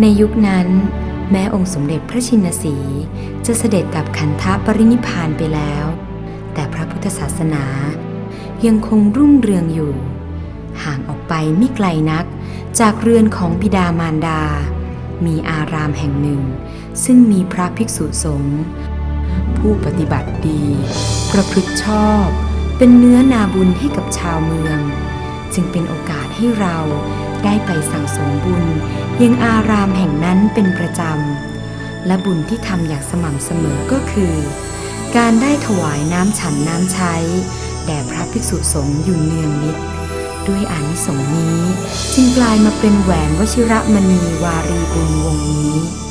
ในยุคนั้น แม้องค์สมเด็จพระชินสี จะเสด็จดับขันธปรินิพพานไปแล้ว แต่พระพุทธศาสนา ยังคงรุ่งเรืองอยู่ ห่างออกไปไม่ไกลนักจากเรือนของบิดามารดา มีอารามแห่งหนึ่ง ซึ่งมีพระภิกษุสงฆ์ผู้ปฏิบัติดี ประพฤติชอบ เป็นเนื้อนาบุญให้กับชาวเมือง จึงเป็นโอกาสให้เราได้ไปสั่งสมบุญยังอารามแห่งนั้นเป็นประจำ และบุญที่ทำอย่างสม่ำเสมอก็คือ การได้ถวายน้ำฉันน้ำใช้ แด่พระภิกษุสงฆ์อยู่เนืองนิด ด้วยอานิสงส์นี้ จึงกลายมาเป็นแหวนวชิระมณีวารีบุญวงนี้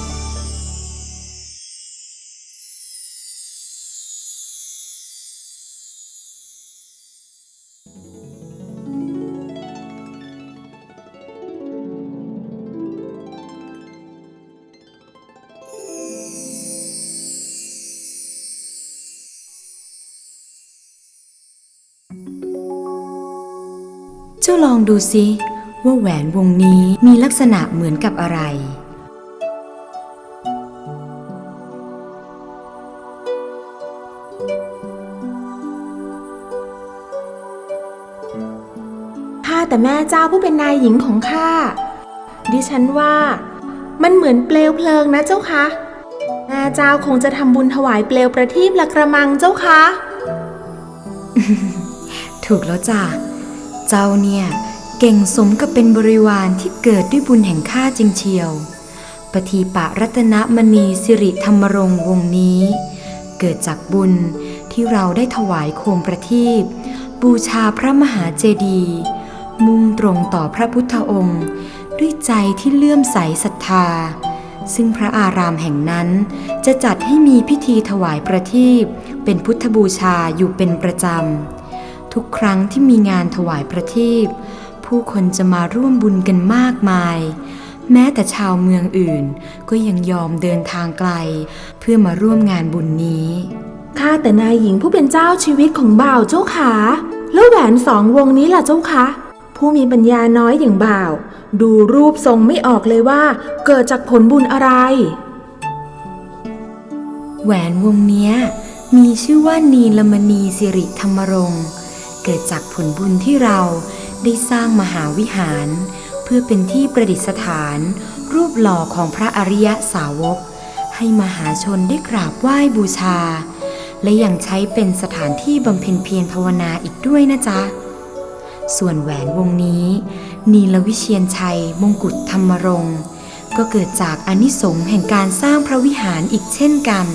าลองดูสิว่าแหวนวงนี้มีลักษณะเหมือนกับอะไร ข้าแต่แม่เจ้าผู้เป็นนายหญิงของข้า ดิฉันว่า มันเหมือนเปลวเพลิงนะเจ้าคะแม่เจ้าคงจะทำบุญถวายเปลวประทีปละกระมังเจ้าคะ ถูกแล้วจ้ะ เจ้าเนี่ยเก่งสมกับเป็นบริวารที่เกิดด้วยบุญแห่งข้าจริงเชียวปฏิปะรัตนมณีสิริธรรมรงวงนี้ เกิดจากบุญที่เราได้ถวายโคมประทีปบูชาพระมหาเจดีย์มุ่งตรงต่อพระพุทธองค์ ด้วยใจที่เลื่อมใสศรัทธา ซึ่งพระอารามแห่งนั้นจะจัดให้มีพิธีถวายประทีปเป็นพุทธบูชาอยู่เป็นประจำ ทุกครั้งที่มีงานถวายประทีป ผู้คนจะมาร่วมบุญกันมากมาย แม้แต่ชาวเมืองอื่นก็ยังยอมเดินทางไกล เพื่อมาร่วมงานบุญนี้ข้าแต่นายหญิงผู้เป็นเจ้าชีวิตของบ่าวเจ้าขาแล้วแหวนสองวงนี้ล่ะเจ้าคะผู้มีปัญญาน้อยอย่างบ่าว ดูรูปทรงไม่ออกเลยว่า เกิดจากผลบุญอะไร แหวนวงเนี้ยมีชื่อว่านีลมณีสิริธรรมรงค์ เกิดจากผลบุญที่เราได้สร้างมหาวิหาร เพื่อเป็นที่ประดิษฐาน รูปหล่อของพระอริยสาวก ให้มหาชนได้กราบไหว้บูชา และยังใช้เป็นสถานที่บำเพ็ญเพียรภาวนาอีกด้วยนะจ๊ะ ส่วนแหวนวงนี้ นีลวิเชียนชัย มงกุฎธรรมรงค์ก็เกิดจากอนิสงส์แห่งการสร้างพระวิหารอีกเช่นกัน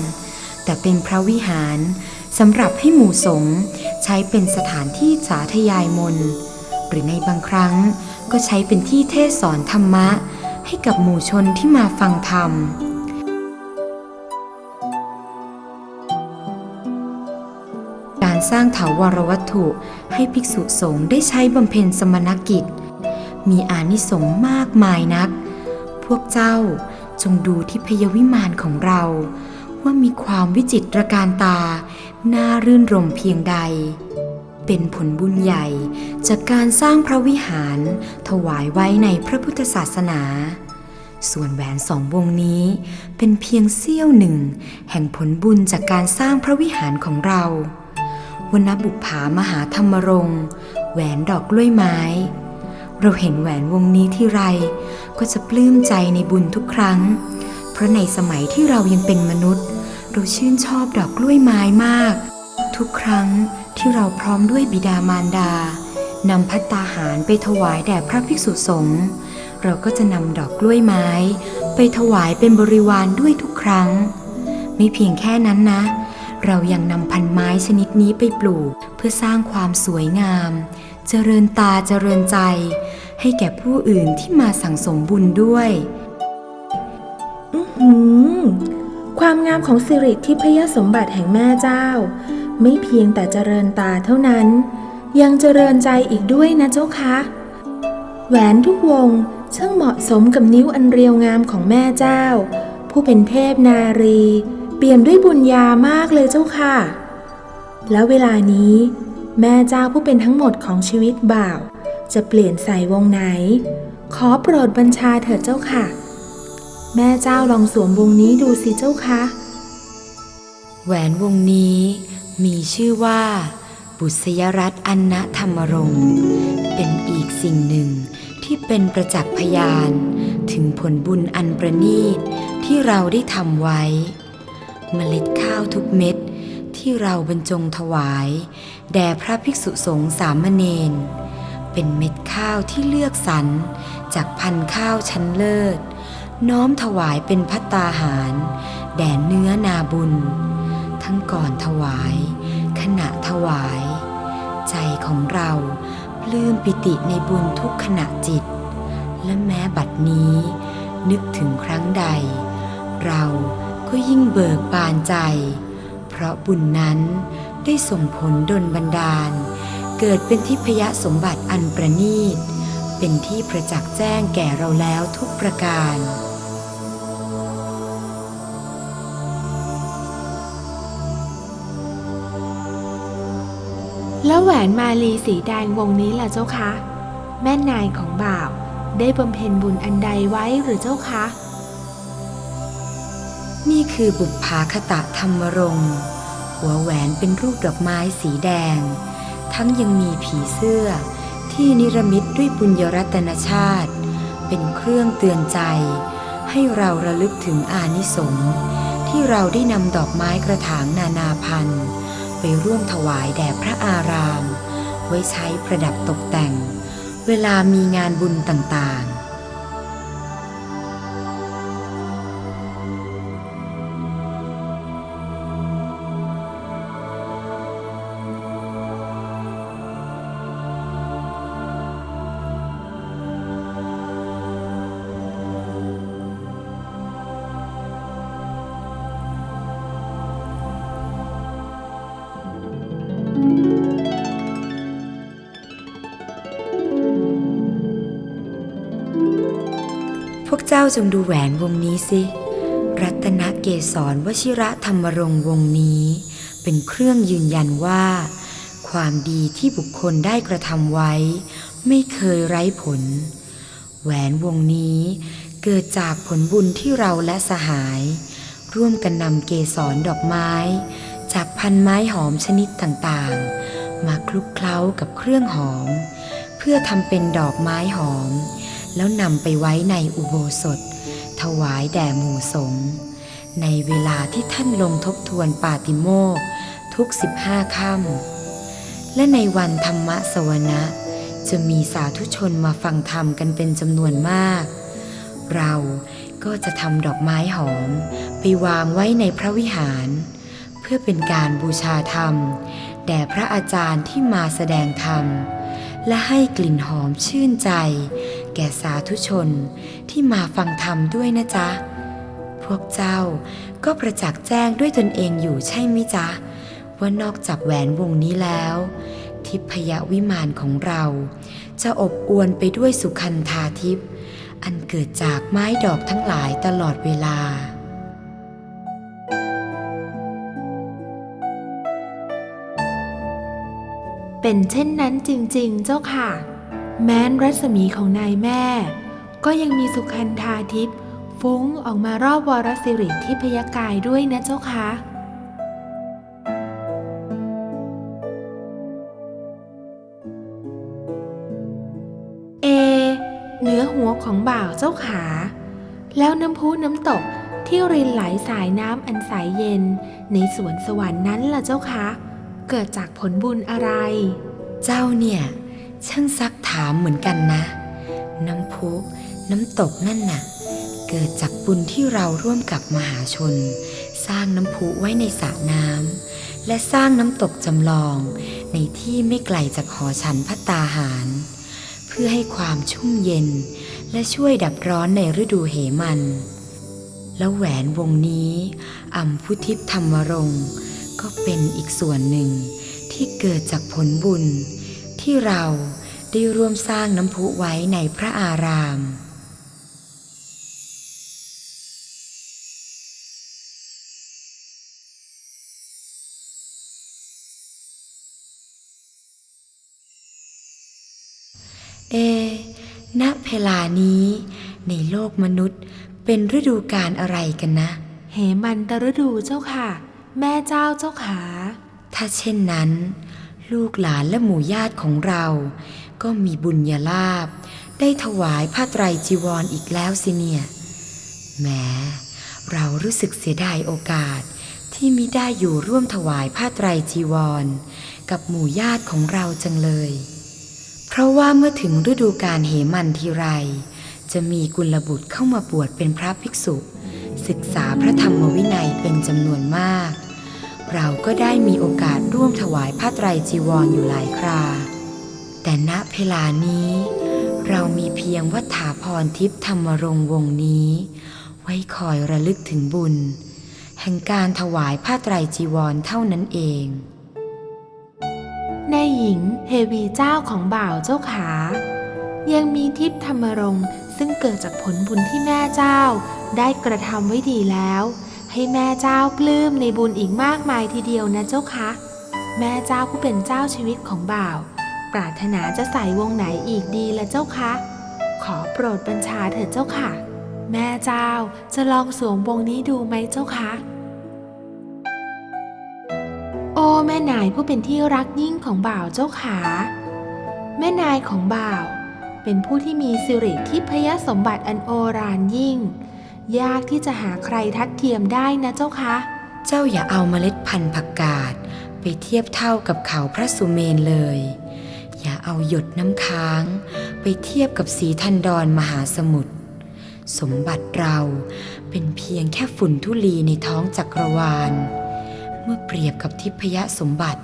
แต่เป็นพระวิหาร สำหรับให้หมู่สงฆ์ใช้เป็นสถานที่สาธยายมนหรือในบางครั้งก็ใช้เป็นที่เทศสอนธรรมะ ให้กับหมู่ชนที่มาฟังธรรมการสร้างถาวรวัตถุให้ภิกษุสงฆ์ได้ใช้บำเพ็ญสมณกิจ มีอานิสงส์มากมายนัก พวกเจ้าจงดูที่พยวิมานของเรา ว่ามีความวิจิตรการตา น่ารื่นรมเพียงใด เป็นผลบุญใหญ่จากการสร้างพระวิหารถวายไว้ในพระพุทธศาสนา ส่วนแหวนสองวงนี้เป็นเพียงเสี้ยวหนึ่ง แห่งผลบุญจากการสร้างพระวิหารของเราวนบุปผามหาธรรมรงค์แหวนดอกกล้วยไม้ เราเห็นแหวนวงนี้ที่ไรก็จะปลื้มใจในบุญทุกครั้ง เพราะในสมัยที่เรายังเป็นมนุษย์ เราชื่นชอบดอกกล้วยไม้มาก ทุกครั้งที่เราพร้อมด้วยบิดามารดานำพัตตาหารไปถวายแด่พระภิกษุสงฆ์เราก็จะนำดอกกล้วยไม้ ไปถวายเป็นบริวารด้วยทุกครั้ง ไม่เพียงแค่นั้นนะ เรายังนำพันไม้ชนิดนี้ไปปลูกเพื่อสร้างความสวยงาม เจริญตาเจริญใจ ให้แก่ผู้อื่นที่มาสั่งสมบุญด้วย อื้อหือ ความงามของสิริทิพยสมบัติแห่งแม่เจ้า ไม่เพียงแต่เจริญตาเท่านั้น ยังเจริญใจอีกด้วยนะเจ้าคะ แหวนทุกวงช่างเหมาะสมกับนิ้วอันเรียวงามของแม่เจ้า ผู้เป็นเทพนารี เปี่ยมด้วยบุญญามากเลยเจ้าค่ะ แล้วเวลานี้ แม่เจ้าผู้เป็นทั้งหมดของชีวิตบ่าว จะเปลี่ยนใส่วงไหน ขอโปรดบัญชาเถิดเจ้าค่ะ แม่เจ้าลองสวมวงนี้ดูสิเจ้าคะ แหวนวงนี้มีชื่อว่า บุษยรัตน์อันนธรรมรงค์เป็นอีกสิ่งหนึ่งที่เป็นประจักษ์พยาน ถึงผลบุญอันประณีตที่เราได้ทำไว้ เมล็ดข้าวทุกเม็ดที่เราบรรจงถวาย แด่พระภิกษุสงฆ์สามเณรเป็นเม็ดข้าวที่เลือกสรรจากพันธุ์ข้าวชั้นเลิศ น้อมถวายเป็นพัตตาหาร แด่เนื้อนาบุญ ทั้งก่อนถวาย ขณะถวาย ใจของเราปลื้มปิติในบุญทุกขณะจิต และแม้บัดนี้ นึกถึงครั้งใด เราก็ยิ่งเบิกบานใจ เพราะบุญนั้นได้ส่งผลดลบันดาล เกิดเป็นทิพยสมบัติอันประณีตเป็นที่ประจักษ์แจ้งแก่เราแล้วทุกประการ แล้วแหวนมาลีสีแดงวงนี้ล่ะเจ้าคะ แม่นายของบ่าวได้บำเพ็ญบุญอันใดไว้หรือเจ้าคะ นี่คือบุปผาคตะธรรมรงหัวแหวนเป็นรูปดอกไม้สีแดง ทั้งยังมีผีเสื้อ ที่นิรมิตด้วยบุญยรัตนชาติ เป็นเครื่องเตือนใจ ให้เราระลึกถึงอานิสงส์ที่เราได้นำดอกไม้กระถางนานาพันธุ์ ไปร่วมถวายแด่พระอาราม ไว้ใช้ประดับตกแต่ง เวลามีงานบุญต่าง เจ้าจงดูแหวนวงนี้สิ รัตนเกษรวชิระธรรมรงค์วงนี้ เป็นเครื่องยืนยันว่า ความดีที่บุคคลได้กระทำไว้ ไม่เคยไร้ผล แหวนวงนี้เกิดจากผลบุญที่เราและสหาย ร่วมกันนำเกสรดอกไม้ จากพันไม้หอมชนิดต่างๆ มาคลุกเคล้ากับเครื่องหอม เพื่อทำเป็นดอกไม้หอม แล้วนำไปไว้ในอุโบสถ ถวายแด่หมู่สงฆ์ในเวลาที่ท่านลงทบทวนปาติโมกทุกสิบห้าค่ำและในวันธรรมสวนะจะมีสาธุชนมาฟังธรรมกันเป็นจำนวนมาก เราก็จะทำดอกไม้หอม ไปวางไว้ในพระวิหาร เพื่อเป็นการบูชาธรรม แด่พระอาจารย์ที่มาแสดงธรรม และให้กลิ่นหอมชื่นใจ แก่สาธุชนที่มาฟังธรรมด้วยนะจ๊ะ พวกเจ้าก็ประจักษ์แจ้งด้วยตนเองอยู่ใช่ไหมจ๊ะ ว่านอกจากแหวนวงนี้แล้ว ทิพยวิมานของเรา จะอบอวลไปด้วยสุขันธาทิพย์อันเกิดจากไม้ดอกทั้งหลายตลอดเวลาเป็นเช่นนั้นจริง ๆ เจ้าค่ะ แม้นรัศมีของนายแม่ ก็ยังมีสุขันธาทิพย์ฟุ้งออกมารอบวรสิริที่พยากายด้วยนะเจ้าค่ะเอเหนือหัวของบ่าวเจ้าขา แล้วน้ำพุน้ำตกที่รินไหลสายน้ำอันใสเย็น ในสวนสวรรค์นั้นล่ะเจ้าคะ เกิดจากผลบุญอะไร เจ้าเนี่ย ช่างซักถามเหมือนกันนะ น้ำพุน้ำตกนั่นน่ะ เกิดจากบุญที่เราร่วมกับมหาชน สร้างน้ำพุไว้ในสระน้ำและสร้างน้ำตกจำลอง ในที่ไม่ไกลจากหอฉันพัตตาหาร เพื่อให้ความชุ่มเย็น และช่วยดับร้อนในฤดูเหมัน แล้วแหวนวงนี้อัมพุทิพธรรมรงก็เป็นอีกส่วนหนึ่งที่เกิดจากผลบุญ ที่เราได้ร่วมสร้างน้ำพุไว้ในพระอาราม เอ ณ เพลานี้ ในโลกมนุษย์เปเป็นฤดูกาลอะไรกันนะ เหมันตฤดูเจ้าค่ะ แม่เจ้าเจ้าขา ถ้าเช่นนั้น ลูกหลานและหมู่ญาติของเรา ก็มีบุญญาลาภได้ถวายผ้าไตรจีวรออีกแล้วสิเนี่ยแหมเรารู้สึกเสียดายโอกาสที่มิได้อยู่ร่วมถวายผ้าไตรจีวร กับหมู่ญาติของเราจังเลย เพราะว่าเมื่อถึงฤดูการเหมันทีไร จะมีกุลบุตรเข้ามาบวชเป็นพระภิกษุ ศึกษาพระธรรมวินัยเป็นจำนวนมาก เราก็ได้มีโอกาสร่วมถวายผ้าไตรจีวรออยู่หลายครา แต่ณเวลานี้ เรามีเพียงวัฏาพรทิพย์ธรรมรงวงนี้ ไว้คอยระลึกถึงบุญ แห่งการถวายผ้าไตรจีวรเท่านั้นเองในหญิงเทวีเจ้าของบ่าวเจ้าขา ยังมีทิพย์ธรรมรงซึ่งเกิดจากผลบุญที่แม่เจ้าได้กระทำไว้ดีแล้ว ให้แม่เจ้าปลื้มในบุญอีกมากมายทีเดียวนะเจ้าคะ แม่เจ้าผู้เป็นเจ้าชีวิตของบ่าว ปรารถนาจะใส่วงไหนอีกดีละเจ้าคะ ขอโปรดบัญชาเถิดเจ้าค่ะ แม่เจ้าจะลองสวมวงนี้ดูไหมเจ้าคะ โอ้แม่นายผู้เป็นที่รักยิ่งของบ่าวเจ้าขา แม่นายของบ่าว เป็นผู้ที่มีสิริทิพยสมบัติอันโอฬารยิ่ง ยากที่จะหาใครทัดเทียมได้นะเจ้าคะ เจ้าอย่าเอาเมล็ดพันธุ์ผักกาดไปเทียบเท่ากับเขาพระสุเมนเลย อย่าเอาหยดน้ำค้าง ไปเทียบกับสีทันดรมหาสมุทร สมบัติเราเป็นเพียงแค่ฝุ่นทุลีในท้องจักรวาล เมื่อเปรียบกับทิพยสมบัติ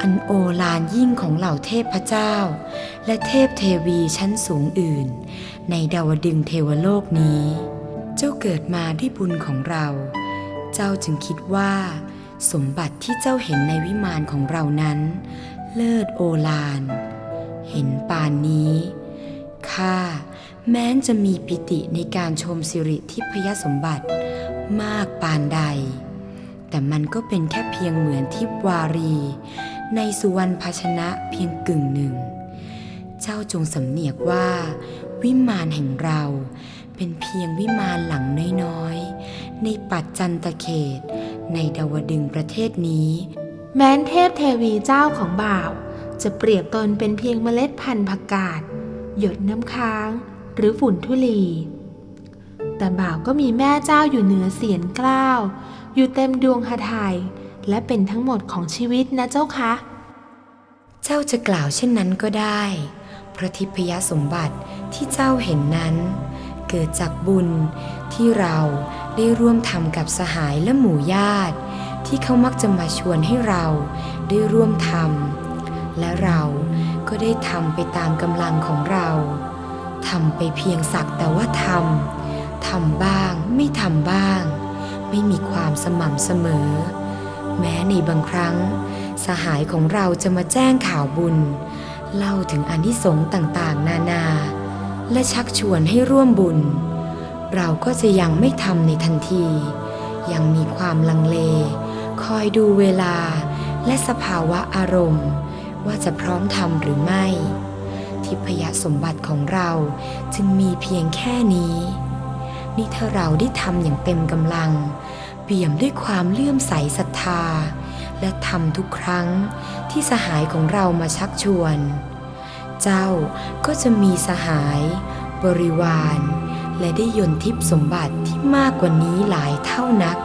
อันโอฬารยิ่งของเหล่าเทพเจ้า และเทพเทวีชั้นสูงอื่น ในดาวดึงเทวโลกนี้ เจ้าเกิดมาด้วยบุญของเรา เจ้าจึงคิดว่า สมบัติที่เจ้าเห็นในวิมานของเรานั้น เลิศโอฬารเห็นปานนี้ข้าแม้นจะมีปิติในการชมสิริทิพยสมบัติมากปานใด แต่มันก็เป็นแค่เพียงเหมือนทิพวารี ในสุวรรณภาชนะเพียงกึ่งหนึ่ง เจ้าจงสำเนียกว่า วิมานแห่งเรา เป็นเพียงวิมานหลังน้อยๆ ในปัจจันตเขต ในดาวดึงประเทศนี้ แม้นเทพเทวีเจ้าของบ่าว จะเปรียบตนเป็นเพียงเมล็ดพันธุ์ผักกาดหยดน้ำค้าง หรือฝุ่นทุลี แต่บ่าวก็มีแม่เจ้าอยู่เหนือเสียนกล้าว อยู่เต็มดวงหทัยและเป็นทั้งหมดของชีวิตนะเจ้าคะ เจ้าจะกล่าวเช่นนั้นก็ได้ เพราะทิพยสมบัติที่เจ้าเห็นนั้น เกิดจากบุญ ที่เราได้ร่วมทำกับสหายและหมู่ญาติ ที่เขามักจะมาชวนให้เราได้ร่วมทำและเราก็ได้ทำไปตามกำลังของเราทำไปเพียงสักแต่ว่าทำทำบ้างไม่ทำบ้าง ไม่มีความสม่ำเสมอ แม้ในบางครั้ง สหายของเราจะมาแจ้งข่าวบุญ เล่าถึงอนิสงส์ต่างๆ นานา และชักชวนให้ร่วมบุญ เราก็จะยังไม่ทำในทันที ยังมีความลังเล คอยดูเวลาและสภาวะอารมณ์ ว่าจะพร้อมทำหรือไม่ ทิพยสมบัติของเราจึงมีเพียงแค่นี้ นี่ถ้าเราได้ทำอย่างเต็มกำลัง เปี่ยมด้วยความเลื่อมใสศรัทธา และทำทุกครั้งที่สหายของเรามาชักชวน เจ้าก็จะมีสหาย บริวาร และได้ยนทิพสมบัติที่มากกว่านี้หลายเท่านัก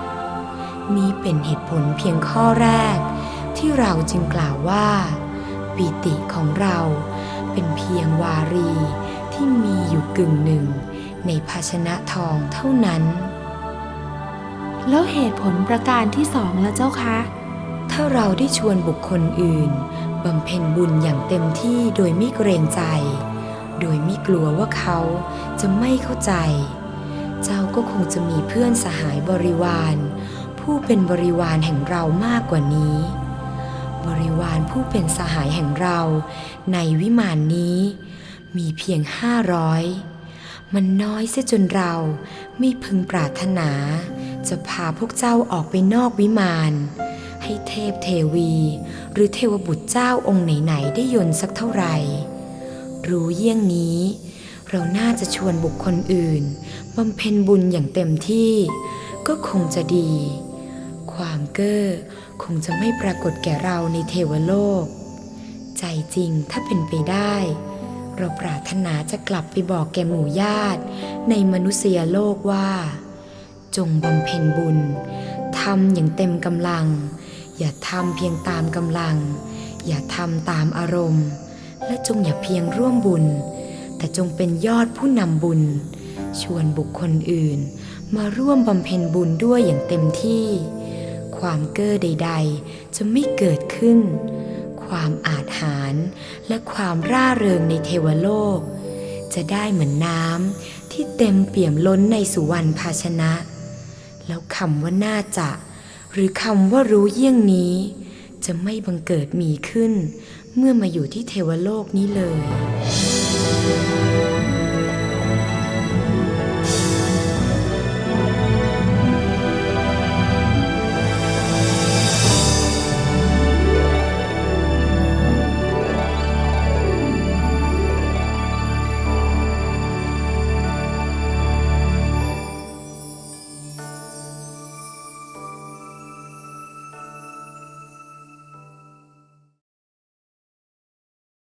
นี้เป็นเหตุผลเพียงข้อแรก ที่เราจึงกล่าวว่าปิติของเราเป็นเพียงวารีที่มีอยู่กึ่งหนึ่ง ในภาชนะทองเท่านั้น แล้วเหตุผลประการที่สองละเจ้าคะ ถ้าเราได้ชวนบุคคลอื่น บำเพ็ญบุญอย่างเต็มที่โดยไม่เกรงใจ โดยไม่กลัวว่าเขาจะไม่เข้าใจ เจ้าก็คงจะมีเพื่อนสหายบริวาร ผู้เป็นบริวารแห่งเรามากกว่านี้ บริวารผู้เป็นสหายแห่งเราในวิมานนี้ มีเพียงห้าร้อยมันน้อยเสียจนเราไม่พึงปรารถนา จะพาพวกเจ้าออกไปนอกวิมาน ให้เทพเทวี หรือเทวบุตรเจ้าองค์ไหนๆได้ยนสักเท่าไหร่ รู้เยี่ยงนี้ เราน่าจะชวนบุคคลอื่นบำเพ็ญบุญอย่างเต็มที่ ก็คงจะดี ความเก้อคงจะไม่ปรากฏแก่เราในเทวโลก ใจจริงถ้าเป็นไปได้ เราปรารถนาจะกลับไปบอกแก่หมู่ญาติ ในมนุษยโลกว่า จงบำเพ็ญบุญทำอย่างเต็มกำลัง อย่าทำเพียงตามกำลัง อย่าทำตามอารมณ์ และจงอย่าเพียงร่วมบุญ แต่จงเป็นยอดผู้นำบุญ ชวนบุคคลอื่น มาร่วมบำเพ็ญบุญด้วยอย่างเต็มที่ ความเก้อใด ๆ จะไม่เกิดขึ้น ความอาจหารและความร่าเริงในเทวโลก จะได้เหมือนน้ำที่เต็มเปี่ยมล้นในสุวรรณภาชนะ แล้วคำว่าน่าจะ หรือคำว่ารู้เยี่ยงนี้ จะไม่บังเกิดมีขึ้น เมื่อมาอยู่ที่เทวโลกนี้เลย